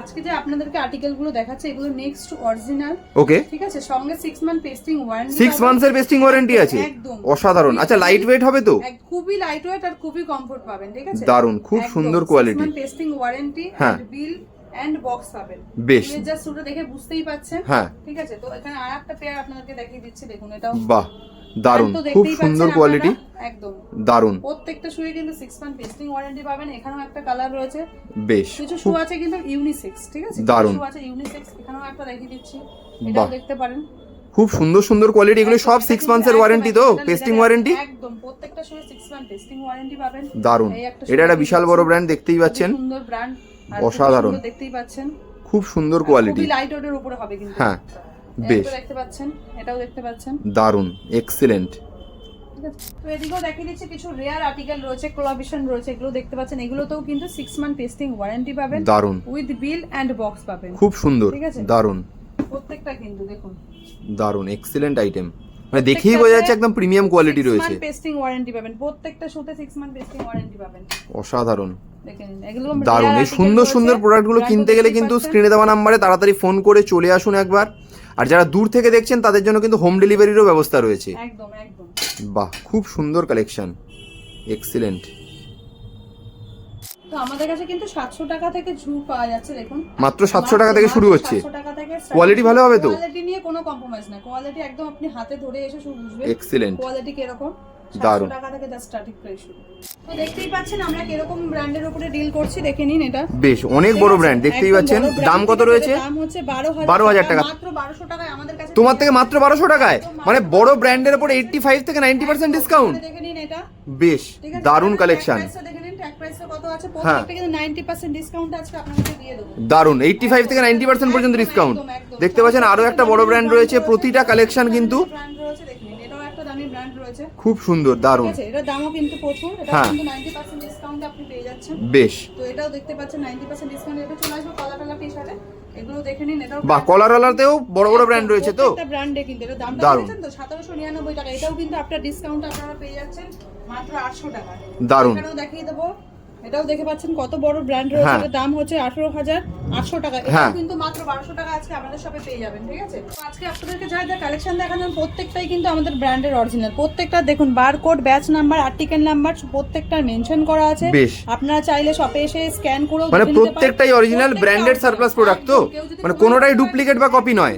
আজকে যে আপনাদেরকে আর্টিকেলগুলো দেখাচ্ছে এগুলো নেক্সট অরিজিনাল ওকে ঠিক আছে? সঙ্গে six month testing warranty six মান্থসের testing warranty আছে? একদম। অসাধারণ। আচ্ছা লাইট ওয়েট হবে তো? খুবই লাইট ওয়েট আর খুবই কমফোর্ট পাবেন ঠিক আছে? দারুণ খুব সুন্দর কোয়ালিটি টেস্টিং ওয়ারেন্টি হ্যাঁ। বিল এন্ড বক্স পাবেন। বেশ। জাস্ট দেখে বুঝতেই পাচ্ছেন। হ্যাঁ। ঠিক আছে? তো এখানে আর একটা পেয়ার আপনাদেরকে দেখিয়ে দিচ্ছি দেখুন এটাও। বাহ দারুণ। তো খুব সুন্দর কোয়ালিটি একদম। দারুণ। প্রত্যেকটা শুয়ে কিন্তু সিক্স মান্থ টেস্টিং ওয়ারেন্টি পাবেন। এখানেও একটা কালার রয়েছে। বেশ কিছু শু আছে কিন্তু ইউনিসেক্স ঠিক আছে? দারুণ। শু আছে ইউনিসেক্স এখানেও একটা দেখিয়ে দিচ্ছি। এটাও দেখতে পারেন। খুব সুন্দর সুন্দর কোয়ালিটি এগুলো সব এটা সিক্স কিন্তু মান্থসের ওয়ারেন্টি তো? টেস্টিং ওয়ারেন্টি একদম। প্রত্যেকটা শুয়ে সিক্স মান্থ টেস্টিং ওয়ারেন্টি পাবেন। দারুণ এটা একটা বিশাল বড় ব্র্যান্ড দেখতেই পাচ্ছেন। সুন্দর ব্র্যান্ড অসাধারণ। দেখতেই পাচ্ছেন। খুব সুন্দর কোয়ালিটি লাইট ওয়েটের উপরে হবে কিন্তু। হ্যাঁ বেশ। দেখতে পাচ্ছেন এটাও দেখতে পাচ্ছেন। দারুণ এক্সিলেন্ট তো এদিকেও দেখিয়ে দিচ্ছি কিছু রেয়ার আর্টিকেল রয়েছে কোলাবিশন রয়েছে এগুলো দেখতে পাচ্ছেন। এগুলোতেও কিন্তু সিক্স মান্থ টেস্টিং ওয়ারেন্টি পাবেন। দারুণ। উইথ বিল এন্ড বক্স পাবেন। খুব সুন্দর ঠিক আছে। দারুণ। প্রত্যেকটা কিন্তু দেখুন। দারুণ এক্সিলেন্ট আইটেম মানে দেখেই বোঝা যাচ্ছে একদম প্রিমিয়াম কোয়ালিটি রয়েছে। পেস্টিং ওয়ারেন্টি পাবেন। প্রত্যেকটা শোতে 6 মান্থ পেস্টিং ওয়ারেন্টি পাবেন। অসাধারণ। দারুণ। এই সুন্দর সুন্দর প্রোডাক্টগুলো কিনতে গেলে কিন্তু স্ক্রিনে দেওয়া নাম্বারে তাড়াতাড়ি ফোন করে চলে আসুন একবার। আর যারা দূর থেকে দেখছেন তাদের জন্য কিন্তু হোম ডেলিভারিরও ব্যবস্থা রয়েছে। একদম একদম। বাহ খুব সুন্দর কালেকশন এক্সিলেন্ট তো আমাদের কাছে কিন্তু সাতশো টাকা থেকে ঝু পাওয়া যাচ্ছে দেখুন। মাত্র 700 টাকা থেকে শুরু হচ্ছে। 700 টাকা থেকে Quality ভালো হবে তো? কোয়ালিটি নিয়ে কোনো কম্প্রোমাইজ না কোয়ালিটি একদম আপনি হাতে ধরে এসে শুধু বুঝবেন। Excellent quality. দারুণ। টাকা থেকে জাস্ট স্টার্টিং প্রাইস শুরু। তো দেখতেই পাচ্ছেন আমরা কীরকম ব্র্যান্ডের উপরে ডিল করছি দেখে নিন এটা। বেশ অনেক বড় ব্র্যান্ড দেখতেই পাচ্ছেন। দাম কত রয়েছে? দাম হচ্ছে বারো 12,000 টাকা। মাত্র বারোশো টাকায় আমাদের কাছে তোমার থেকে মাত্র বারোশো টাকায়? মানে বড় ব্র্যান্ডের উপর এইটটি ফাইভ থেকে নাইনটি পার্সেন্ট ডিসকাউন্ট দেখে নিন এটা। বেশ দারুণ কালেকশন টা ট্যাগ প্রাইসে কত আছে? হ্যাঁ। প্রত্যেকটা কিন্তু 90% ডিসকাউন্ট দিয়ে দেবো। থেকে নাইনটি পার্সেন্ট পর্যন্ত ডিসকাউন্ট। দেখতে পাচ্ছেন আরও একটা বড় ব্র্যান্ড রয়েছে প্রতিটা কালেকশন কিন্তু ব্র্যান্ড রয়েছে দেখে এটাও একটা দামি ব্র্যান্ড রয়েছে। খুব সুন্দর দারুণ। আছে এটার দামও কিন্তু প্রচুর এটা হ্যাঁ। কিন্তু 90% ডিসকাউন্টে আপনি পেয়ে যাচ্ছেন। বেশ। তো এটাও দেখতে পাচ্ছেন 90% ডিসকাউন্ট এটা চলে আসবে কলা টলা টি-শার্টে এগুলো দেখে নিন এটাও বা কলারওয়ালাতেও বড় বড় ব্র্যান্ড রয়েছে তো। প্রত্যেকটা ব্র্যান্ডে কিন্তু এটা দামটা। দেখেছেন তো 1799 টাকা। এটাও কিন্তু আপনার ডিসকাউন্ট আপনারা পেয়ে যাচ্ছেন। মাত্র 800 টাকা এখানেও দেখিয়ে দেবো এটাও দেখে পাচ্ছেন কত বড় ব্র্যান্ড রয়েছে হ্যাঁ। এটার দাম হচ্ছে আঠারো হাজার আটশো টাকা হ্যাঁ। এটাও কিন্তু মাত্র বারোশো টাকা আজকে আমাদের শপে পেয়ে যাবেন ঠিক আছে আজকে আপনাদেরকে যা যা কালেকশন প্রত্যেকটাই কিন্তু আমাদের ব্র্যান্ডের অরিজিনাল প্রত্যেকটা দেখুন barcode batch number article number প্রত্যেকটা মেনশন করা আছে আপনারা চাইলে শপে এসে স্ক্যান করেও মানে। প্রত্যেকটাই অরিজিনাল প্রত্যেকটা branded প্রোডাক্ট তো? মানে কোনো কোনোটাই duplicate বা কপি নয়?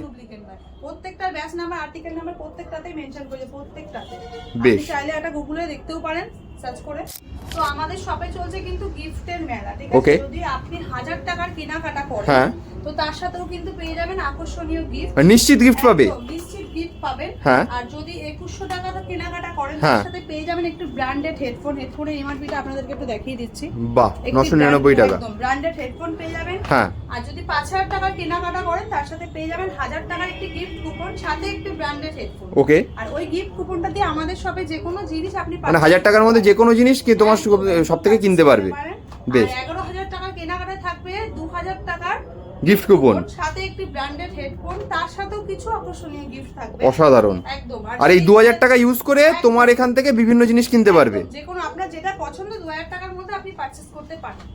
Duplicate নয়। প্রত্যেকটা ব্যাচ নাম্বার আর্টিকেল নাম্বার প্রত্যেকটাতেই মেনশন করেছে প্রত্যেকটাতে বেশ। আপনি চাইলে একটা গুগলে দেখতেও পারেন সার্চ করে তো আমাদের শপে চলছে কিন্তু গিফটের মেলা ঠিক আছে যদি আপনি হাজার টাকার কেনাকাটা করেন হ্যাঁ। তো তার সাথেও কিন্তু পেয়ে যাবেন আকর্ষণীয় গিফট নিশ্চিত গিফট পাবে নিশ্চিত গিফট পাবেন। হ্যাঁ। আর যদি 2100 হ্যাঁ। হ্যাঁ। টাকা কেনাকাটা করেন তার সাথে পেয়ে যাবেন একটু ব্র্যান্ডেড হেডফোন এমআরপিটা আপনাদেরকে একটু দেখিয়ে দিচ্ছি। বাহ 999 টাকা। একদম ব্র্যান্ডেড হেডফোন পেয়ে যাবেন। হ্যাঁ। আর যদি 5000 টাকা কেনাকাটা করেন তার সাথে পেয়ে যাবেন 1000 টাকার একটি গিফট কুপন সাথে একটু ব্র্যান্ডেড হেডফোন ওকে। আর ওই গিফট কুপনটা দিয়ে আমাদের শপে যে কোনো জিনিস আপনি মানে 1000 টাকার মধ্যে যে কোনো জিনিস কি তোমার সব থেকে কিনতে পারবে। বেশ। 11 গিফট কুপন সাথে একটি ব্র্যান্ডেড হেডফোন তার সাথেও কিছু আকর্ষণীয় গিফট থাকবে। অসাধারণ। একদম। আর এই দু হাজার টাকা ইউজ করে তোমার এখান থেকে বিভিন্ন জিনিস কিনতে পারবে। যে কোনো আপনার যেটা পছন্দ দু হাজার টাকার মধ্যে আপনি পারচেস করতে পারেন।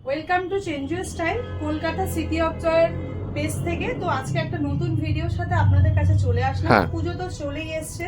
Welcome to change your style Kolkata city of জয়ের পেজ থেকে। তো আজকে একটা নতুন ভিডিওর সাথে আপনাদের কাছে চলে আসলাম। হ্যাঁ। পুজো তো চলেই এসছে।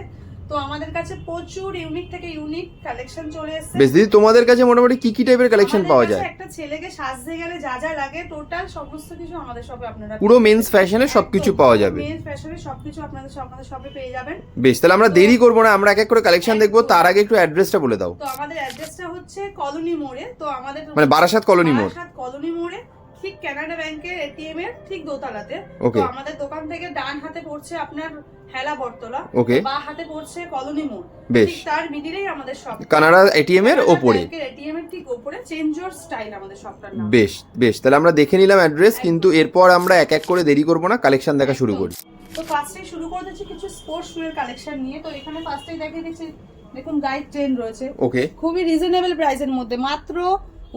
তো আমাদের কাছে প্রচুর ইউনিক থেকে ইউনিক কালেকশন চলে এসছে। বেশ দিদি তোমাদের কাছে মোটামুটি কি কি টাইপের কালেকশন পাওয়া যায়? একটা ছেলেকে সাজতে গেলে যা যা লাগে টোটাল সমস্ত কিছু আমাদের শপে আপনারা পুরো মেন্স ফ্যাশনের সবকিছু পাওয়া যাবে। মেন ফ্যাশনের সবকিছু আপনাদের আমাদের শপে পেয়ে যাবেন। বেশ তাহলে আমরা দেরি করব না আমরা এক এক করে কালেকশন দেখব তার আগে একটু অ্যাড্রেসটা বলে দাও। তো আমাদের অ্যাড্রেসটা হচ্ছে কলোনি মোড়ে তো আমাদের মানে বারাসাত কলোনি মোড়। বারাসাত কলোনি মোড়ে ঠিক কানাডা ব্যাংকের এটিএম এর ঠিক দোতলাতে. তো আমাদের দোকান থেকে ডান হাতে পড়ছে আপনার হেলা বটতলা. বা হাতে পড়ছে কলোনি মোড়। ঠিক তার মিডিলেই আমাদের শপ কানাডা এটিএম এর ওপরে। এটিএম এর ঠিক ওপরে চেঞ্জ ইওর স্টাইল আমাদের শপটার নাম। বেশ বেশ। তাহলে আমরা দেখে নিলাম অ্যাড্রেস কিন্তু এরপর আমরা এক এক করে দেরি করব না কালেকশন দেখা শুরু করি। তো ফার্স্টে শুরু করে দিচ্ছি কিছু স্পোর্টস শু এর কালেকশন নিয়ে। তো এখানে ফার্স্টেই দেখিয়ে দিচ্ছি দেখুন গাইড ট্রেন রয়েছে। ওকে খুবই রিজনেবল প্রাইসের মধ্যে। মাত্র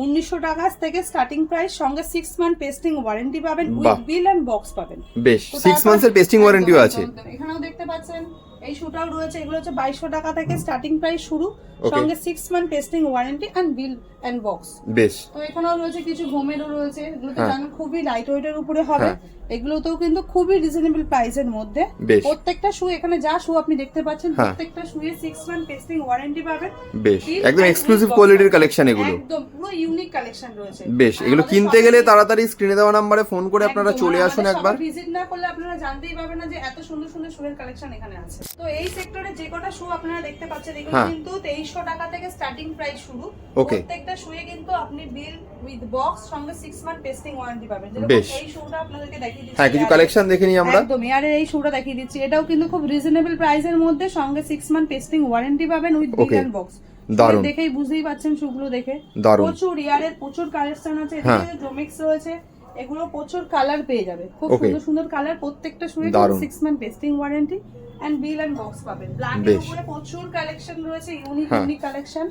উনিশশো টাকা থেকে স্টার্টিং প্রাইস সঙ্গে সিক্স মান্থ পেস্টিং ওয়ারেন্টি পাবেন। উইথ বিল এন্ড বক্স পাবেন। বেশ সিক্স মান্থের পেস্টিং ওয়ারেন্টিও আছে। এখানেও দেখতে পাচ্ছেন এই শুটাও রয়েছে এগুলো হচ্ছে বাইশশো টাকা থেকে স্টার্টিং প্রাইস শুরু সঙ্গে six month testing warranty and bill and box বেশ। তো এখানেও রয়েছে কিছু হোমেরও রয়েছে এগুলো তো হ্যাঁ। জানেন খুবই লাইট ওয়েটের উপরে হবে। হ্যাঁ। এগুলোতেও কিন্তু খুবই রিজনেবল প্রাইসের মধ্যে। প্রত্যেকটা শু এখানে যা শু আপনি দেখতে পাচ্ছেন হ্যাঁ। প্রত্যেকটা শুয়ে সিক্স মান্থ টেস্টিং ওয়ারেন্টি পাবেন। বেশ। একদম এক্সক্লুসিভ কোয়ালিটির কালেকশন এগুলো। একদম পুরো ইউনিক কালেকশন রয়েছে। বেশ এগুলো কিনতে গেলে তাড়াতাড়ি স্ক্রিনে দেওয়া নাম্বারে ফোন করে আপনারা চলে আসুন একবার। visit না করলে আপনারা জানতেই পারবেন না যে এত সুন্দর সুন্দর শুয়ের কালেকশন এখানে আছে। তো এই সেক্টরে যে কটা শু আপনারা দেখতে পাচ্ছেন এগুলো। কিন্তু তেইশশো টাকা থেকে স্টার্টিং প্রাইস শুরু। Okay. প্রত্যেকটা শুয়ে কিন্তু আপনি বিল উইথ বক্স সঙ্গে সিক্স মান্থ টেস্টিং ওয়ারেন্টি পাবেন। বেশ। এই শুটা আপনাদেরকে দেখিয়ে দিচ্ছি। হ্যাঁ কিছু কালেকশন দেখে নিই আমরা। একদম এয়ারের এই শুটা দেখিয়ে দিচ্ছি। এটাও কিন্তু খুব রিজনেবল প্রাইসের মধ্যে সঙ্গে সিক্স মান্থ টেস্টিং ওয়ারেন্টি পাবেন উইথ বিল এন্ড বক্স দারুণ। দেখেই বুঝতেই পাচ্ছেন শুগুলো দেখে। দারুণ। প্রচুর ইয়ারের প্রচুর কালেকশন আছে। হ্যাঁ। এদিকে ডোমিক্স রয়েছে এগুলো প্রচুর কালার পেয়ে যাবে। খুব সুন্দর সুন্দর কালার প্রত্যেকটা শুয়ে দারুণ। Six month testing warranty and bill and box পাবেন। ব্ল্যাক এর উপরে প্রচুর কালেকশন রয়েছে ইউনিক হ্যাঁ। ইউনিক কালেকশন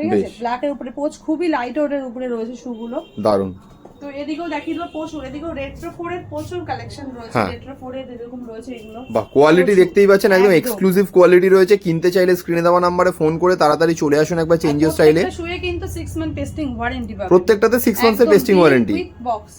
ঠিক আছে? ব্ল্যাক এর উপরে পোচ খুবই লাইট ওয়েটের উপরে রয়েছে শুগুলো দারুণ। তো এদিকেও দেখিয়ে প্রচুর এদিকেও রেট্রো ফোর এর প্রচুর কালেকশন রয়েছে। হ্যাঁ। রেট্রো ফোর এর এরকম রয়েছে এগুলো। বাহ কোয়ালিটি দেখতেই পাচ্ছেন একদম। এক্সক্লুসিভ কোয়ালিটি রয়েছে। কিনতে চাইলে স্ক্রিনে দেওয়া নাম্বারে ফন করে তাড়াতাড়ি চলে আসুন একবার চেঞ্জিও স্টাইলে শুয়ে কিন্তু 6 মান্থ টেস্টিং ওয়ারেন্টি পাবেন। প্রত্যেকটাতে সিক্স মান্থসের টেস্টিং ওয়ারেন্টি বক্স।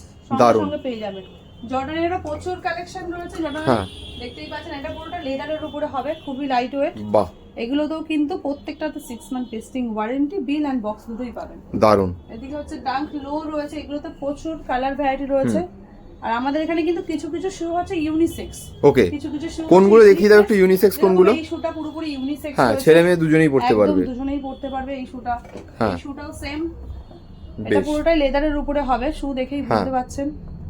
সঙ্গে পেয়ে যাবেন। জর্ডানেরও প্রচুর কালেকশন রয়েছে জর্ডানের হ্যাঁ। দেখতেই পাচ্ছেন এটা পুরোটা লেদারের উপরে হবে খুবই লাইট ওয়েট বাহ। এগুলোতেও কিন্তু প্রত্যেকটাতে 6 month testing warranty bill and box দুটোই পাবেন। দারুণ। এদিকে হচ্ছে ডাঙ্ক লো রয়েছে এগুলোতে প্রচুর কালার ভ্যারাইটি রয়েছে। আর আমাদের এখানে কিন্তু কিছু কিছু শু হচ্ছে ইউনিসেক্স ওকে। কিছু কিছু shoe কোনগুলো দেখিয়ে দাও। একটু ইউনিসেক্স কোনগুলো? এই শুটা পুরোপুরি ইউনিসেক্স হ্যাঁ ছেলে মেয়ে দুজনেই পড়তে একদম পারবে। দুজনেই পড়তে পারবে এই শুটা হ্যাঁ। এই শুটাও সেম এটা পুরোটাই লেদারের উপরে হবে শু দেখেই বুঝতে হ্যাঁ।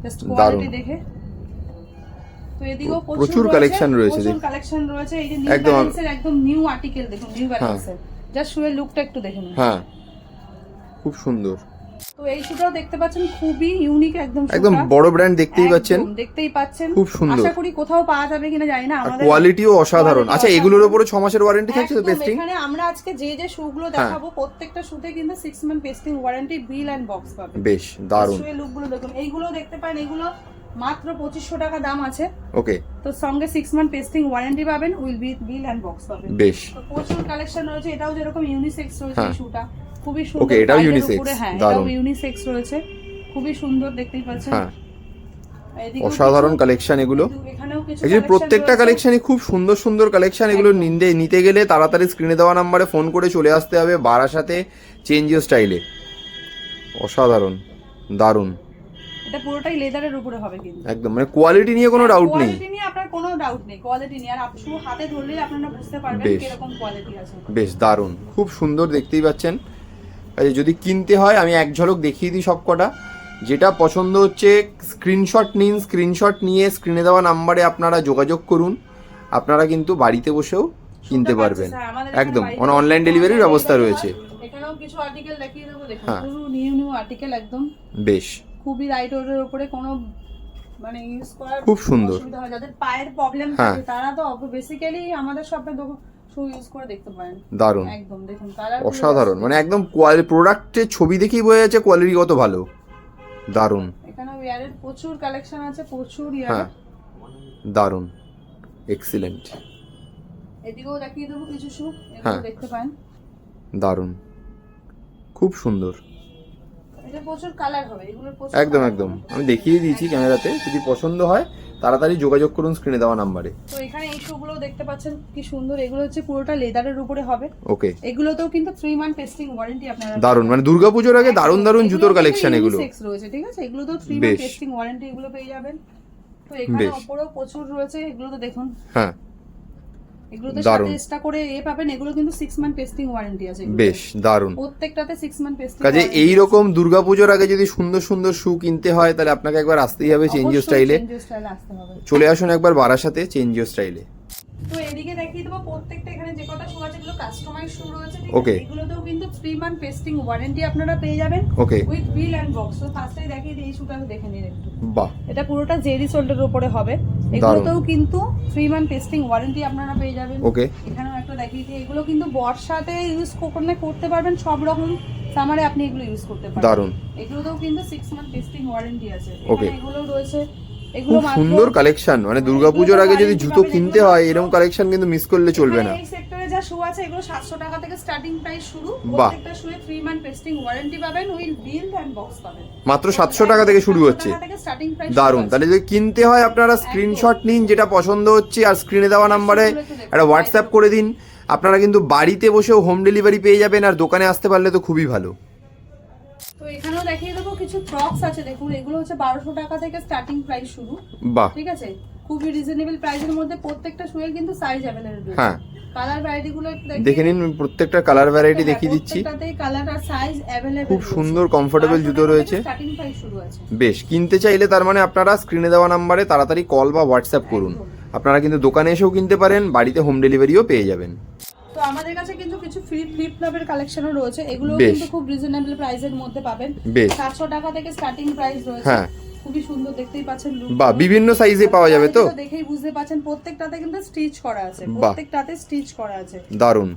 জাস্ট কোয়ালিটি দেখে। তো এদিকেও প্রচুর কালেকশন রয়েছে, প্রচুর কালেকশন রয়েছে। এই যে নিউ একদম। ব্যালেন্সের একদম নিউ আর্টিকেল দেখুন নিউ ব্যালেন্সের জাস্ট শুয়ে লুকটা একটু দেখুন হ্যাঁ। খুব সুন্দর। তো এই শুটাও দেখতে পাচ্ছেন খুবই ইউনিক একদম একদম বড় ব্র্যান্ড দেখতেই পাচ্ছেন। দেখতেই পাচ্ছেন। খুব সুন্দর। আশা করি কোথাও পাওয়া যাবে কিনা জানি না আমাদের কোয়ালিটিও অসাধারণ। আচ্ছা এগুলোর উপরে ছ মাসের ওয়ারেন্টি থাকছে তো পেস্টিং এখানে আমরা আজকে যে যে শুগুলো হ্যাঁ। দেখাবো প্রত্যেকটা শুতে কিন্তু six month testing warranty bill and box পাবে বেশ দারুণ। শুয়ে লুকগুলো দেখুন এইগুলো দেখতে পারেন এগুলো মাত্র পঁচিশশো টাকা দাম আছে। ওকে তো সঙ্গে সিক্স মান্থ পেস্টিং ওয়ারেন্টি পাবেন will be bill and box পাবেন। বেশ। প্রচুর কালেকশন রয়েছে এটাও যেরকম ইউনিসেক্স রয়েছে হ্যাঁ। শুটা খুবই সুন্দর Okay, এটাও unisex, হ্যাঁ এটাও ইউনিসেক্স রয়েছে। খুবই সুন্দর দেখতেই পাচ্ছেন। হ্যাঁ। অসাধারণ কালেকশন এগুলো। যে প্রত্যেকটা। কালেকশনই খুব সুন্দর সুন্দর কালেকশন এগুলো একদম। নিতে গেলে তাড়াতাড়ি স্ক্রিনে দেওয়া নাম্বারে ফোন করে চলে আসতে হবে বারাসাতে চেঞ্জিও স্টাইলে অসাধারণ দারুণ। এটা পুরোটাই লেদারের উপরে হবে কিন্তু। একদম মানে কোয়ালিটি নিয়ে কোনো ডাউট নেই। কোয়ালিটি নিয়ে আপনার কোনো ডাউট নেই কোয়ালিটি নিয়ে আর আপনি হাতে ধরলেই আপনারা বুঝতে পারবেন বেশ। কীরকম কোয়ালিটি আছে। বেশ দারুণ। খুব সুন্দর দেখতেই পাচ্ছেন। আচ্ছা যদি কিনতে হয় আমি এক ঝলক দেখিয়ে দিই সব কটা যেটা পছন্দ হচ্ছে স্ক্রিনশট নিন স্ক্রিনশট নিয়ে স্ক্রিনে দেওয়া নাম্বারে আপনারা যোগাযোগ করুন। আপনারা কিন্তু বাড়িতে বসেও কিনতে পারবেন। একদম বাড়িতে মানে অনলাইন ডেলিভারির ব্যবস্থা রয়েছে। এখানেও কিছু আর্টিকেল দেখিয়ে দেবো দেখুন হ্যাঁ। নিউ নিউ আর্টিকেল একদম। বেশ। খুবই লাইট ওয়েটের উপরে কোনো মানে ইউজ করার খুব সুন্দর। যাদের পায়ের প্রবলেম হ্যাঁ। থাকে তারা তো বেসিক্যালি আমাদের শপে দারুণ। অসাধারণ। মানে একদম কোয়ালি প্রোডাক্টের ছবি দেখেই বোঝা যাচ্ছে কোয়ালিটি কত ভালো। দারুণ। এখানে ইয়ারের প্রচুর কালেকশন আছে প্রচুর হ্যাঁ। ইয়ার দারুণ। এক্সিলেন্ট এদিকেও দেখিয়ে দেবো কিছু শু হ্যাঁ। দেখতে পান দারুণ। খুব সুন্দর। এটা প্রচুর কালার হবে এগুলো একদম একদম। আমি দেখিয়ে দিয়েছি ক্যামেরাতে যদি পছন্দ হয় তাড়াতাড়ি যোগাযোগ করুন স্ক্রিনে দেওয়া নাম্বারে তো এখানে এই শুগুলো দেখতে পাচ্ছেন কি সুন্দর। এগুলো হচ্ছে পুরোটা লেদারের উপরে হবে। ওকে। এগুলোতেও কিন্তু 3 মান্থ টেস্টিং ওয়ারেন্টি আপনারা দারুণ মানে দুর্গাপুজোর আগে দারুণ দারুণ জুতোর কালেকশন এগুলো। সিক্স রয়েছে ঠিক আছে? এগুলো তো থ্রি বেশ। মান্থ টেস্টিং ওয়ারেন্টি এগুলো পেয়ে যাবেন। তো এখানে উপরেও প্রচুর রয়েছে। এগুলো তো দেখুন। হ্যাঁ। এগুলোতে দারুণ। সাথে এক্সট্রা করে এ পাবেন এগুলো কিন্তু 6 মান্থ টেস্টিং ওয়ারেন্টি আছে বেশ দারুণ প্রত্যেকটাতে 6 মান্থ টেস্টিং কাজে এই রকম দুর্গাপুজোর আগে যদি সুন্দর সুন্দর শু কিনতে হয় তাহলে আপনাকে একবার আসতেই হবে চেঞ্জিও স্টাইলে চলে আসুন একবার বারাসাতে চেঞ্জিও স্টাইলে তো এদিকে দেখিয়ে দেবো প্রত্যেকটা এখানে যে কটা শু আছে এগুলো কাস্টমাইজ শু রয়েছে. আছে? এগুলোতেও কিন্তু থ্রি মান্থ টেস্টিং ওয়ারেন্টি আপনারা পেয়ে যাবেন okay with bill and box তো ফার্স্টেই দেখিয়ে দিই শুটা দেখে নিন একটু। বাহ। এটা পুরোটা জেরি সোল্ডের উপরে হবে। এগুলোতেও কিন্তু থ্রি মান্থ টেস্টিং ওয়ারেন্টি আপনারা পেয়ে যাবেন। ওকে এখানেও একটা দেখিয়ে দিই। এগুলো কিন্তু বর্ষাতে ইউজ করলে করতে পারবেন সব রকম। সামারে আপনি এগুলো ইউজ করতে পারবেন। দারুণ। এগুলোতেও কিন্তু সিক্স মান্থ টেস্টিং ওয়ারেন্টি আছে. এখানে এগুলো রয়েছে। খুব মাত্র সুন্দর কালেকশন মানে দুর্গাপুজোর আগে যদি জুতো কিনতে হয় এরকম কালেকশন কিন্তু মিস করলে চলবে না। এই সেক্টরে যা শু আছে এগুলো 700 টাকা থেকে স্টার্টিং প্রাইস শুরু। প্রত্যেকটা শুয়ে 3 মান্থ টেস্টিং ওয়ারেন্টি পাবেন উইথ বিল এন্ড বক্স পাবেন। মাত্র সাতশো টাকা থেকে শুরু হচ্ছে। দারুণ তাহলে যদি কিনতে হয় আপনারা স্ক্রিনশট নিন যেটা পছন্দ হচ্ছে আর স্ক্রিনে দেওয়া নাম্বারে একটা হোয়াটসঅ্যাপ করে দিন। আপনারা কিন্তু বাড়িতে বসেও হোম ডেলিভারি পেয়ে যাবেন আর দোকানে আসতে পারলে তো খুবই ভালো। তো এখানেও দেখিয়ে দেবো কিছু ফ্রকস আছে দেখুন এগুলো হচ্ছে 1200 টাকা থেকে স্টার্টিং প্রাইস শুরু বাহ ঠিক আছে খুবই রিজনেবল প্রাইসের মধ্যে প্রত্যেকটা শুয়ে কিন্তু সাইজ अवेलेबल রয়েছে হ্যাঁ কালার ভ্যারাইটি গুলো একটু দেখিয়ে দেখে নিন প্রত্যেকটা কালার ভ্যারাইটি হ্যাঁ, দেখিয়ে দিচ্ছি প্রত্যেকটাতেই কালার আর সাইজ अवेलेबल খুব সুন্দর কমফোর্টেবল জুতো রয়েছে স্টার্টিং প্রাইস শুরু আছে বেশ কিনতে চাইলে তার মানে আপনারা স্ক্রিনে দেওয়া নাম্বারে তাড়াতাড়ি কল বা হোয়াটসঅ্যাপ করুন আপনারা কিন্তু দোকানে এসেও কিনতে পারেন বাড়িতে হোম ডেলিভারিও পেয়ে যাবেন তো আমাদের কাছে কিন্তু কিছু ফ্রি ফ্লিপ ফ্লপের কালেকশনও রয়েছে। এগুলো কিন্তু খুব রিজনেবল প্রাইসের মধ্যে পাবেন। সাতশো টাকা থেকে স্টার্টিং প্রাইস রয়েছে। হ্যাঁ। খুবই সুন্দর দেখতেই পাচ্ছেন বা। বিভিন্ন সাইজে পাওয়া যাবে তো? দেখেই বুঝতে পাচ্ছেন প্রত্যেকটাতে কিন্তু স্টিচ করা আছে। প্রত্যেকটাতে স্টিচ করা আছে। দারুণ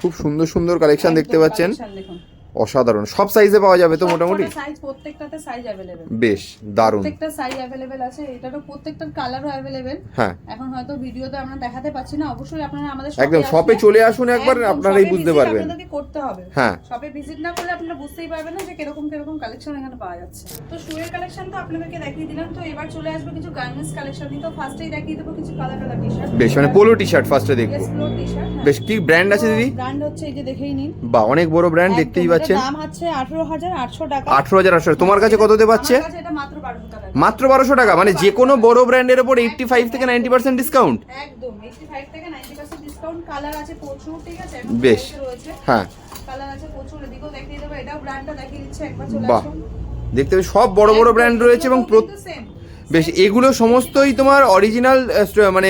খুব সুন্দর সুন্দর কালেকশন দেখতে পাচ্ছেন। দেখুন। অসাধারণ সব সাইজে পাওয়া যাবে তো সব মোটামুটি কটা size প্রত্যেকটাতে সাইজ अवेलेबल বেশ দারুন প্রত্যেকটা সাইজ अवेलेबल আছে এটারও প্রত্যেকটার কালারও अवेलेबल হ্যাঁ এখন হয়তো ভিডিওতে আমরা দেখাতে পাচ্ছি না অবশ্যই আপনারা আমাদের একদম shop-এ শপে আসলে- চলে আসুন একবার একদম আপনারাই shop-এ বুঝতে visit পারবেন আপনাদেরকে করতে হবে হ্যাঁ শপে ভিজিট না করলে আপনারা বুঝতেই পারবেন না যে কিরকম কিরকম কালেকশন এখানে পাওয়া যাচ্ছে তো শুয়ের কালেকশন তো আপনাদেরকে দেখিয়ে দিলাম তো এবার চলে আসবে কিছু গার্মেন্টস কালেকশন তো ফার্স্টেই দেখিয়ে দেবো কিছু কালার কালার টি শার্ট বেশ মানে পোলো টি শার্ট ফার্স্টে দেখবো এক্সপ্লোর টি শার্ট বেশ কি ব্র্যান্ড আছে দিদি ব্র্যান্ড হচ্ছে এই যে দেখেই নিন বা অনেক বড় ব্র্যান্ড একদম, দেখতেই এটার পাচ্ছেন দাম হচ্ছে টাকা। তোমার কাছে কততে পাচ্ছে এটা মাত্র বারোশো টাকা। মাত্র বারোশো টাকা? মানে যে কোনো বড় ব্র্যান্ডের ওপর এইটটি ফাইভ থেকে নাইনটি পার্সেন্ট ডিসকাউন্ট একদম। 85 থেকে 90% ডিসকাউন্ট কালার আছে প্রচুর ঠিক আছে? বেশ। হ্যাঁ। কালার আছে প্রচুর। এদিকেও দেখিয়ে দেবো। এটাও ব্র্যান্ডটা দেখিয়ে দিচ্ছে। একবার চলে বাহ। আসুন। দেখতে পাচ্ছি সব বড় বড় ব্র্যান্ড রয়েছে এবং বেশ এগুলো সমস্তই তোমার অরিজিনাল মানে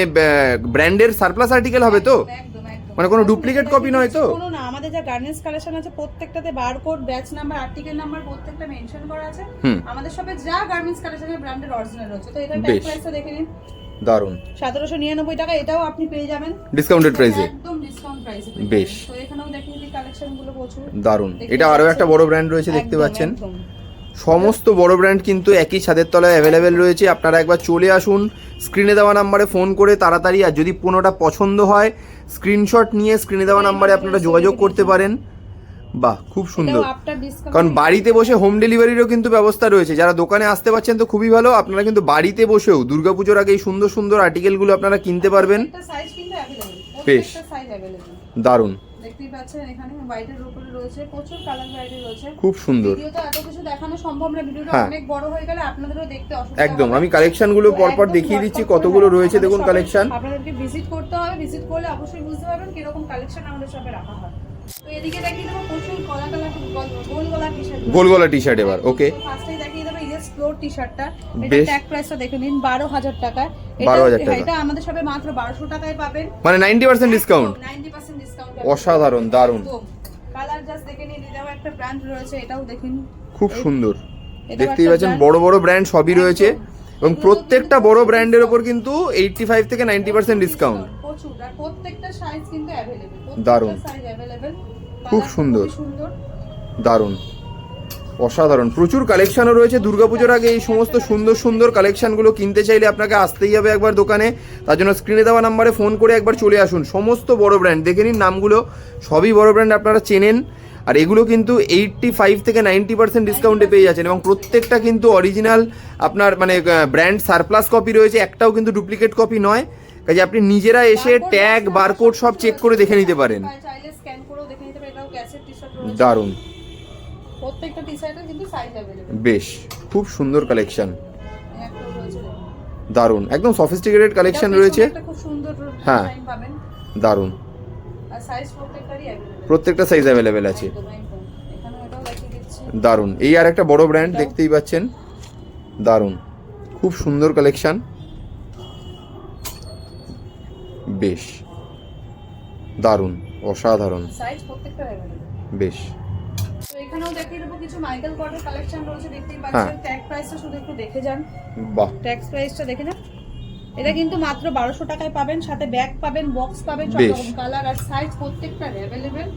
ব্র্যান্ডের সারপ্লাস আর্টিকেল হবে তো? একদম। মানে কোনো ডুপ্লিকেট কপি নয় তো? কোনো না আমাদের যা গার্মেন্টস কালেকশন আছে প্রত্যেকটাতে barcode batch number article number প্রত্যেকটা মেনশন করা আছে। আমাদের শপে যা গার্মেন্টস কালেকশনের ব্র্যান্ডের অরিজিনাল রয়েছে। তো এটা। ট্যাগ প্রাইসটা দেখে নিন। দারুণ সতেরোশো নিরানব্বই টাকা এটাও আপনি পেয়ে যাবেন। ডিসকাউন্টেড প্রাইসে একদম ডিসকাউন্ট প্রাইসে বেশ। তো এখানেও দেখিয়ে দিই কালেকশনগুলো প্রচুর। দারুণ এটা আরও একটা বড় ব্র্যান্ড রয়েছে দেখতে পাচ্ছেন। সমস্ত বড় ব্র্যান্ড কিন্তু একই ছাদের তলায় অ্যাভেলেবেল রয়েছে। আপনারা একবার চলে আসুন স্ক্রিনে দেওয়া নাম্বারে ফোন করে তাড়াতাড়ি আর যদি পণ্যটা পছন্দ হয় স্ক্রিনশট নিয়ে স্ক্রিনে দেওয়া নাম্বারে আপনারা যোগাযোগ করতে পারেন। বাহ খুব সুন্দর। কারণ বাড়িতে বসে হোম ডেলিভারিরও কিন্তু ব্যবস্থা রয়েছে। যারা দোকানে আসতে পারছেন তো খুবই ভালো। আপনারা কিন্তু বাড়িতে বসেও দুর্গাপুজোর আগে এই সুন্দর সুন্দর আর্টিকেলগুলো আপনারা কিনতে পারবেন। বেশ। দারুণ। দেখতেই পাচ্ছেন এখানে হোয়াইটের উপরে রয়েছে প্রচুর কালার ভ্যারাইটি রয়েছে। খুব সুন্দর। ভিডিওতে এত কিছু দেখানো সম্ভব না ভিডিওটা হ্যাঁ। অনেক বড় হয়ে গেলে আপনাদেরও দেখতে অসুবিধা একদম আমি কালেকশনগুলো তো পরপর দেখিয়ে দিচ্ছি কতগুলো রয়েছে দেখুন কালেকশন আপনাদেরকে ভিজিট করতে হবে ভিজিট করলে অবশ্যই বুঝতে পারবেন কীরকম কালেকশন আমাদের শপে রাখা হয়। তো এদিকে দেখিয়ে দেবো প্রচুর গলা গোল গলা টি শার্ট গোল গলা টি শার্ট এবার ওকে ফার্স্টেই দেখিয়ে ফ্লোর টি। শার্টটা এটা ট্যাগ প্রাইসটা দেখে নিন বারো হাজার টাকা 12,000 টাকা। এটা আমাদের সবে মাত্র বারোশো টাকায় পাবেন। মানে ninety percent discount ninety percent discount অসাধারণ দারুণ। কালার জাস্ট দেখে নিন এটাও একটা ব্র্যান্ড রয়েছে এটাও দেখুন। খুব সুন্দর। দেখতেই পাচ্ছেন বড় বড় ব্র্যান্ড সবই রয়েছে। এবং প্রত্যেকটা বড় ব্র্যান্ডের ওপর কিন্তু এইটটি ফাইভ থেকে নাইনটি পার্সেন্ট ডিসকাউন্ট প্রচুর। আর প্রত্যেকটা সাইজ কিন্তু দারুণ। খুব সুন্দর। সুন্দর। দারুণ। অসাধারণ। প্রচুর কালেকশনও রয়েছে। দুর্গাপুজোর আগে এই সমস্ত সুন্দর সুন্দর কালেকশনগুলো কিনতে চাইলে আপনাকে আসতেই হবে একবার দোকানে। তার জন্য স্ক্রিনে দেওয়া নাম্বারে ফোন করে একবার চলে আসুন। সমস্ত বড় ব্র্যান্ড দেখে নিন নামগুলো। সবই বড় ব্র্যান্ড আপনারা চেনেন। আর এগুলো কিন্তু এইটটি ফাইভ থেকে নাইনটি পার্সেন্ট ডিসকাউন্টে পেয়ে যাচ্ছেন। এবং প্রত্যেকটা কিন্তু অরিজিনাল আপনার মানে ব্র্যান্ড সারপ্লাস কপি রয়েছে। একটাও কিন্তু ডুপ্লিকেট কপি নয়। কাজে আপনি নিজেরা এসে ট্যাগ বারকোড সব চেক করে দেখে নিতে পারেন। দারুণ। প্রত্যেকটা টি শার্টের কিন্তু সাইজ অ্যাভেলেবেল বেশ খুব সুন্দর কালেকশন দেখুন। দারুণ একদম সফিস্টিকেটেড কালেকশন রয়েছে। খুব সুন্দর হ্যাঁ। পাবেন। দারুণ। আর সাইজ প্রত্যেকটারই অ্যাভেলেবেল প্রত্যেকটা সাইজ অ্যাভেলেবেল আছে। দারুণ এই আর একটা বড় ব্র্যান্ড দেখতেই পাচ্ছেন। দারুণ খুব সুন্দর কালেকশন বেশ দারুণ অসাধারণ। সাইজ প্রত্যেকটা অ্যাভেলেবেল বেশ। এখানেও দেখিয়ে দেবো কিছু মাইকেল কটের কালেকশন রয়েছে দেখতেই। পাচ্ছেন। ট্যাগ প্রাইসটা শুধু একটু দেখে যান। বাহ। ট্যাক্স প্রাইসটা দেখে না এটা কিন্তু মাত্র বারোশো টাকায় পাবেন সাথে ব্যাগ পাবেন বক্স পাবেন সব রকম কালার আর সাইজ প্রত্যেকটা অ্যাভেলেবেল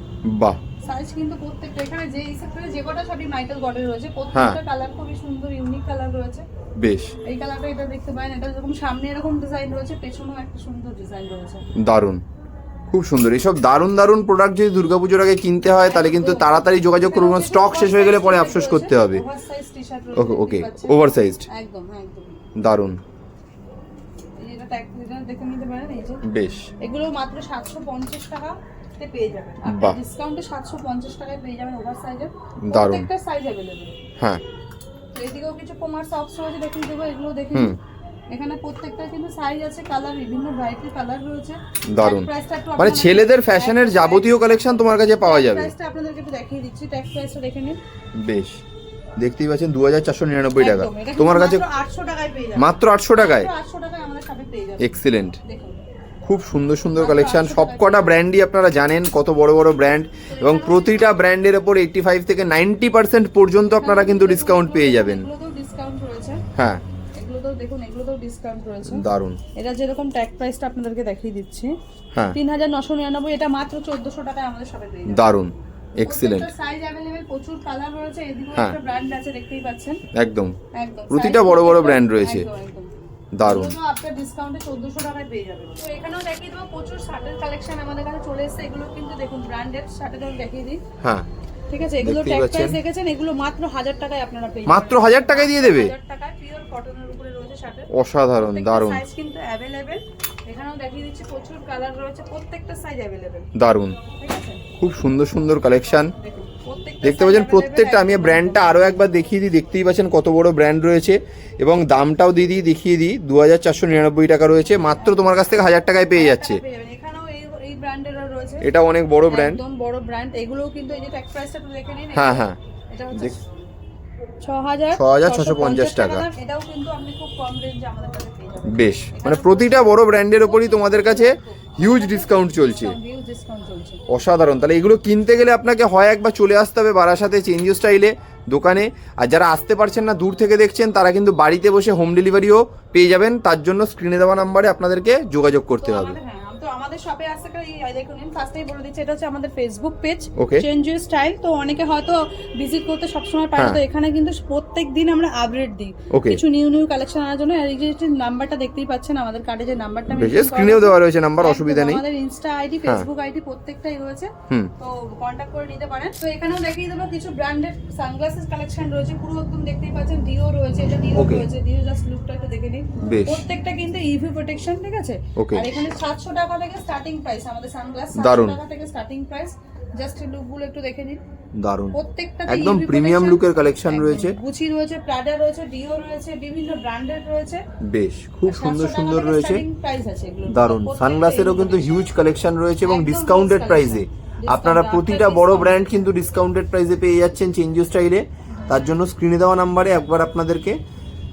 বাহ। সাইজ কিন্তু প্রত্যেকটা। এখানে যে সেক্টরে যে কটা সবই মাইকেল গডের রয়েছে হ্যাঁ। প্রত্যেকটা কালার খুবই সুন্দর ইউনিক কালার রয়েছে। বেশ। এই কালারটা এটা দেখতে পারেন এটা যেরকম সামনে এরকম ডিজাইন রয়েছে পেছনেও একটা সুন্দর ডিজাইন রয়েছে। দারুণ। খুব সুন্দর। এইসব দারুণ দারুণ প্রোডাক্ট যদি দুর্গাপুজোর আগে কিনতে হয় তাহলে কিন্তু তাড়াতাড়ি যোগাযোগ করুন স্টক শেষ হয়ে গেলে পরে আফসোস করতে হবে। ওকে ওকে ওভার সাইজড একদম একদম। দারুণ। বেশ। এগুলো মাত্র সাতশো পঞ্চাশ টাকা পেয়ে যাবেন। ডিসকাউন্টে সাতশো পঞ্চাশ টাকায় পেয়ে যাবেন ওভার সাইজের। প্রত্যেকটা সাইজ অ্যাভেলেবেল হ্যাঁ। এদিকেও কিছু কোমার সক্স রয়েছে দেখিয়ে দেবো এগুলো দেখে হুম। নিন। এখানে প্রত্যেকটা কিন্তু সাইজ আছে কালার বিভিন্ন ভ্যারাইটির কালার রয়েছে। দারুণ। মানে ছেলেদের ফ্যাশনের যাবতীয় কালেকশন তোমার কাছে পাওয়া যাবে। প্রাইসটা আপনাদেরকে একটু দেখিয়ে দিচ্ছি ট্যাক্স প্রাইসটা দেখে নিন। বেশ। দেখতেই পাচ্ছেন দু হাজার চারশো নিরানব্বই টাকা। তোমার কাছে মাত্র 800 টাকায় পেয়ে যাবেন। মাত্র আটশো টাকায়? মাত্র 800 টাকায় আমাদের শপে পেয়ে যাবেন এক্সিলেন্ট খুব সুন্দর সুন্দর কালেকশন 800 সবকটা ব্র্যান্ডই আপনারা জানেন কত বড় বড় ব্র্যান্ড এবং প্রতিটা ব্র্যান্ডের ওপর এইটটি ফাইভ থেকে নাইনটি পার্সেন্ট পর্যন্ত আপনারা কিন্তু ডিসকাউন্ট পেয়ে যাবেন। হ্যাঁ। দেখুন এগুলোতেও ডিসকাউন্ট রয়েছে। দারুণ। এটা যেরকম ট্যাগ প্রাইসটা আপনাদেরকে দেখিয়ে দিচ্ছি। হ্যাঁ। তিন হাজার নশো নিরানব্বই এটা মাত্র চোদ্দশো টাকায় আমাদের শপে পেয়ে দারুণ। এক্সিলেন্ট সাইজ অ্যাভেলেবেল প্রচুর কালার রয়েছে এদিকেও হ্যাঁ। একটা ব্র্যান্ড আছে দেখতেই পাচ্ছেন। একদম। একদম। প্রতিটা বড় বড় ব্র্যান্ড রয়েছে। দারুণ। আপনার ডিসকাউন্টে চোদ্দশো টাকায় পেয়ে যাবেন। তো এখানেও দেখিয়ে দেবো প্রচুর শার্টের কালেকশন আমাদের কাছে চলে এসেছে। এগুলো কিন্তু দেখুন ব্র্যান্ডেড শার্টের দেখিয়ে দিই। হ্যাঁ। ঠিক আছে? এগুলো ট্যাগ। প্রাইস দেখেছেন? এগুলো মাত্র হাজার টাকায় আপনারা পেয়ে মাত্র হাজার টাকায় দিয়ে দেবে? হাজার টাকায় পিওর কটনের উপরে রয়েছে শার্টের অসাধারণ দারুণ। সাইজ কিন্তু অ্যাভেলেবেল এখানেও দেখিয়ে দিচ্ছি প্রচুর কালার রয়েছে। প্রত্যেকটা সাইজ ঠিক আছে? খুব সুন্দর সুন্দর কালেকশন দেখতে পাচ্ছেন প্রত্যেকটা আমি ব্র্যান্ডটা আরও একবার দেখিয়ে দিই। দেখতেই পাচ্ছেন কত বড় ব্র্যান্ড রয়েছে। এবং দামটাও দিয়ে দিই দেখিয়ে দিই। দু হাজার চারশো নিরানব্বই টাকা রয়েছে। মাত্র তোমার কাছ থেকে হাজার টাকায় পেয়ে যাচ্ছে পেয়ে যাবেন। এখানেও এই এই ব্র্যান্ডেরও রয়েছে। এটা অনেক বড় ব্র্যান্ড একদম বড় ব্র্যান্ড এগুলোও কিন্তু এই যে ট্যাগ প্রাইসটা একটু দেখে নিন। হ্যাঁ হ্যাঁ। এটা হচ্ছে দেখ- ছ হাজার 6,650 টাকা। এটাও কিন্তু আপনি খুব কম রেঞ্জে আমাদের কাছে পেয়ে যাবেন। বেশ। মানে প্রতিটা বড় ব্র্যান্ডের ওপরই তোমাদের কাছে হিউজ ডিসকাউন্ট চলছে। অসাধারণ। তাহলে এগুলো কিনতে গেলে আপনাকে হয় একবার চলে আসতে হবে বারাসাতে চেঞ্জ স্টাইলে দোকানে। আর যারা আসতে পারছেন না দূর থেকে দেখছেন তারা কিন্তু বাড়িতে বসে হোম ডেলিভারিও পেয়ে যাবেন। তার জন্য স্ক্রিনে দেওয়া নাম্বারে আপনাদেরকে যোগাযোগ করতে তো হবে। আমাদের- শপে আসতে গেলে এই দেখুন ফার্স্টেই বলে দিচ্ছি এটা হচ্ছে আমাদের Facebook page change your style তো অনেকে হয়তো ভিজিট করতে সবসময় পারে হ্যাঁ। তো এখানে কিন্তু প্রত্যেক দিন আমরা আপডেট দিই। কিছু নিউ নিউ কালেকশন আনার জন্য এই যে নাম্বারটা দেখতেই পাচ্ছেন আমাদের কার্ডে যে নাম্বারটা স্ক্রিনেও দেওয়া রয়েছে নাম্বার অসুবিধা নেই। আমাদের ইনস্টা আইডি ফেসবুক আইডি প্রত্যেকটাই রয়েছে। তো কন্ট্যাক্ট করে নিতে পারেন। তো এখানেও দেখিয়ে দেবো কিছু ব্র্যান্ডেড সানগ্লাসেস কালেকশন রয়েছে। পুরো একদম দেখতেই পাচ্ছেন ডিও রয়েছে এটা ডিও রয়েছে। ডিও জাস্ট লুকটা একটু দেখে নিন। প্রত্যেকটা কিন্তু ইভি প্রোটেকশন ঠিক আছে? আর এখানে 700 টাকা থেকে স্টার্টিং প্রাইস আমাদের সানগ্লাস। 700 টাকা থেকে স্টার্টিং প্রাইস জাস্ট লুকগুলো একটু দেখে নিন। দারুণ। প্রত্যেকটা একদম প্রিমিয়াম লুকের কালেকশন রয়েছে। গুচি রয়েছে প্রাডা রয়েছে ডিও রয়েছে বিভিন্ন ব্র্যান্ডেড রয়েছে। বেশ খুব সুন্দর সুন্দর রয়েছে। দারুণ। সানগ্লাসেরও কিন্তু হিউজ কালেকশন রয়েছে এবং ডিসকাউন্টেড প্রাইসে আপনারা প্রতিটা বড় ব্র্যান্ড কিন্তু ডিসকাউন্টেড প্রাইসে পেয়ে যাচ্ছেন চেঞ্জ স্টাইলে তার জন্য স্ক্রিনে দেওয়া নাম্বারে একবার আপনাদেরকে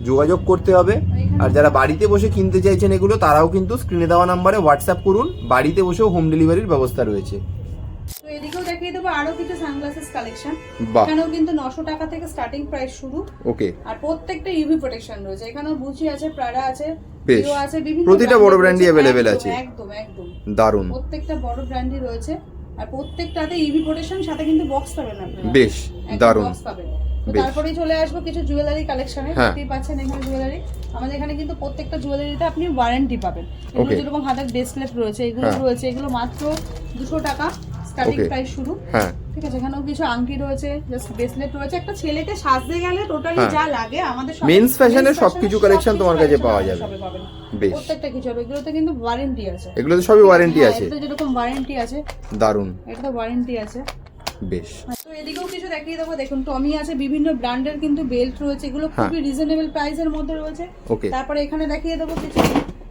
যোগাযোগ করতে হবে। আর যারা বাড়িতে বসে কিনতে চাইছেন এগুলো তারাও কিন্তু স্ক্রিনে দেওয়া নাম্বারে হোয়াটসঅ্যাপ করুন। বাড়িতে বসেও হোম ডেলিভারির ব্যবস্থা রয়েছে। তো এদিকেও দেখিয়ে দেবো আরও কিছু সানগ্লাসেস কালেকশন এখানেও কিন্তু নশো টাকা থেকে স্টার্টিং প্রাইস শুরু। ওকে আর প্রত্যেকটা ইউভি প্রোটেকশন রয়েছে। এখানেও বুচি আছে প্রাডা আছে বেশ। আছে বিভিন্ন প্রতিটা বড় available একদম, আছে। একদম একদম। দারুণ। প্রত্যেকটা বড় ব্র্যান্ডই রয়েছে। আর প্রত্যেকটাতে ইভি প্রোটেকশন সাথে কিন্তু বক্স পাবেন আপনারা। বেশ দারুণ। box পাবেন। তো বেশ। তারপরে চলে আসব কিছু জুয়েলারি কালেকশনে হ্যাঁ। দেখতেই পাচ্ছেন এখানে জুয়েলারি আমাদের এখানে কিন্তু প্রত্যেকটা জুয়েলারিতে আপনি ওয়ারেন্টি পাবেন। এগুলো যেরকম হাতের ব্রেসলেট রয়েছে এগুলো হ্যাঁ। রয়েছে এগুলো মাত্র দুশো টাকা স্টার্টিং প্রাইস শুরু। হ্যাঁ। ঠিক আছে এখানেও কিছু আংটি রয়েছে জাস্ট ব্রেসলেট রয়েছে। একটা ছেলেকে সাজতে গেলে টোটালি হ্যাঁ। যা লাগে আমাদের fashion এর সবকিছু collection তোমার কাছে পাওয়া যাবে। বেশ। প্রত্যেকটা কিছু হবে। এগুলোতে কিন্তু ওয়ারেন্টি আছে। এগুলোতে সবই ওয়ারেন্টি আছে। এটাতে যেরকম ওয়ারেন্টি আছে। দারুণ। এটাতে ওয়ারেন্টি আছে। বেশ। তো এদিকেও কিছু দেখিয়ে দেবো। দেখুন টমি আছে বিভিন্ন ব্র্যান্ডের কিন্তু বেল্ট রয়েছে। এগুলো হ্যাঁ। খুবই রিজনেবল প্রাইসের মধ্যে রয়েছে। ওকে তারপরে এখানে দেখিয়ে দেবো কিছু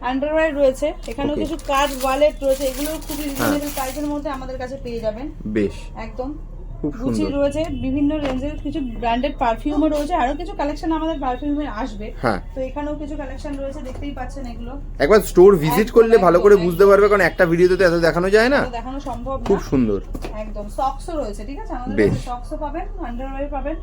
আন্ডারওয়্যার রয়েছে। এখানেও কিছু কার্ড ওয়ালেট রয়েছে। এগুলো খুবই হ্যাঁ। রিজনেবল প্রাইসের মধ্যে আমাদের কাছে পেয়ে যাবেন। বেশ। একদম। খুব সুন্দর। রয়েছে বিভিন্ন রেঞ্জের কিছু ব্র্যান্ডেড পারফিউমও রয়েছে। আরও কিছু কালেকশন আমাদের পারফিউমে আসবে। হ্যাঁ। তো এখানেও কিছু কালেকশন রয়েছে দেখতেই পাচ্ছেন এগুলো। একবার স্টোর ভিজিট করলে ভালো করে বুঝতে পারবে কারণ একটা ভিডিওতে তো এত দেখানো যায় না। দেখানো সম্ভব না। খুব সুন্দর। একদম। সক্সও রয়েছে ঠিক আছে? আমাদের সক্সও পাবেন আন্ডারওয়্যার পাবেন।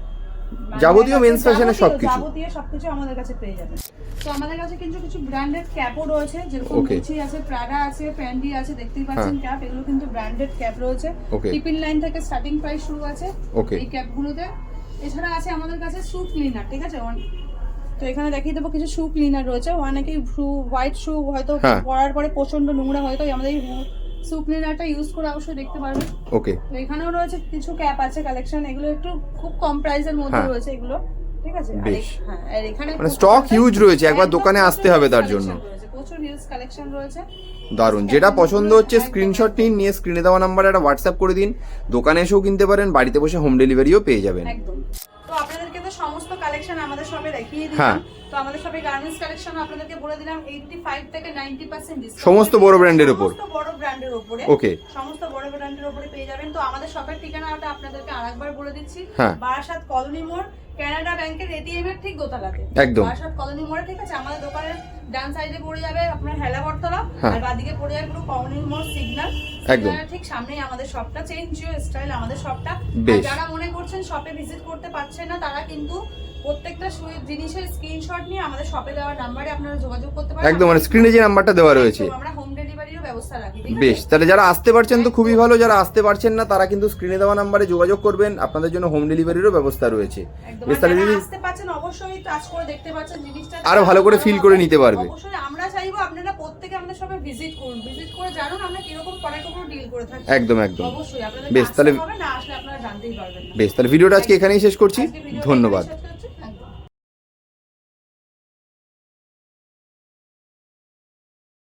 যাবতীয় মানে men's fashion এর যাবতীয়- সবকিছু। যাবতীয় সবকিছু আমাদের কাছে পেয়ে যাবেন তো আমাদের কাছে কিন্তু কিছু ব্র্যান্ডেড ক্যাপও রয়েছে যেরকম. গুচি আছে প্রাডা আছে প্যান্ডি আছে দেখতেই পাচ্ছেন ক্যাপ এগুলো কিন্তু ব্র্যান্ডেড ক্যাপ রয়েছে. টিফিন লাইন থেকে স্টার্টিং প্রাইস শুরু আছে. এই ক্যাপগুলোতে এছাড়া আছে আমাদের কাছে শু ক্লিনার ঠিক আছে তো এখানে দেখিয়ে দেবো কিছু শু ক্লিনার রয়েছে অনেকেই হোয়াইট শু হয়তো হ্যাঁ। পরার পরে প্রচণ্ড নোংরা হয়তো আমাদের ইউজ করে অবশ্যই দেখতে পারবেন। ওকে তো এখানেও রয়েছে কিছু ক্যাপ আছে কালেকশন এগুলো একটু খুব কম প্রাইসের মধ্যে হ্যাঁ। রয়েছে এগুলো ঠিক আছে? আর হ্যাঁ, এখানে মানে সুন্দর- huge রয়েছে, একবার দোকানে আসতে হবে তার জন্য। প্রচুর হিউজ কালেকশন রয়েছে। দারুণ যেটা পছন্দ হচ্ছে স্ক্রিনশট নিন নিয়ে স্ক্রিনে দেওয়া নাম্বারে একটা হোয়াটসঅ্যাপ করে দিন। দোকানে এসেও কিনতে পারেন বাড়িতে বসে হোম ডেলিভারিও পেয়ে যাবেন। একদম। তো আপনাদেরকে তো সমস্ত কালেকশন আমাদের শপে দেখিয়ে হ্যাঁ। দিলাম তো আমাদের গার্মেন্টস কালেকশন আপনাদেরকে বলে দিলাম 85 থেকে 90% ডিসকাউন্ট সমস্ত বড় brand-এর সমস্ত বড় ব্র্যান্ডের উপরে। Okay. সমস্ত বড় ব্র্যান্ডের উপরে পেয়ে যাবেন। তো আমাদের শপের ঠিকানাটা আপনাদেরকে আরেকবার বলে দিচ্ছি। হ্যাঁ। বারাসাত কলোনি মোড় কানাডা ব্যাংকের এটিএম এর ঠিক দোতলাতে। একদম। বারাসাত কলোনি মোড়ে ঠিক আছে? আমাদের দোকানের ডান সাইডে পড়ে যাবে আপনার হেলা বটতলা। হ্যাঁ। আর বাদিকে পড়ে যাবে পুরো কলোনি মোড় সিগন্যাল একদম। ঠিক সামনেই আমাদের শপটা চেঞ্জ জিও স্টাইল আমাদের শপটা যারা মনে করছেন শপে ভিজিট করতে পারছেন না তারা কিন্তু প্রত্যেকটা জিনিসের স্ক্রিনশট নিয়ে আমাদের শপে দেওয়া নাম্বারে আপনারা যোগাযোগ করতে পারেন। একদম মানে স্ক্রিনে যে নাম্বারটা দেওয়া রয়েছে। আমরা হোম ডেলিভারিরও ব্যবস্থা রাখি বেশ তাহলে যারা আসতে পারছেন তো খুবই ভালো যারা আসতে পারছেন না তারা কিন্তু স্ক্রিনে দেওয়া নাম্বারে যোগাযোগ করবেন আপনাদের জন্য হোম ডেলিভারিরও ব্যবস্থা রয়েছে। বেশ তাহলে যারা দিদি আসতে পারছেন অবশ্যই টাচ করে দেখতে পাচ্ছেন জিনিসটা। আরও ভালো করে feel করে নিতে পারবে। অবশ্যই আমরা চাইব আপনারা প্রত্যেকে আমাদের সবে ভিজিট করুন। ভিজিট করে জানুন আমরা কীরকম ডিল করে থাকি। একদম একদম। অবশ্যই আপনাদের বেশ, তাহলে- বেশ তাহলে ভিডিওটা আজকে এখানেই শেষ করছি। ধন্যবাদ।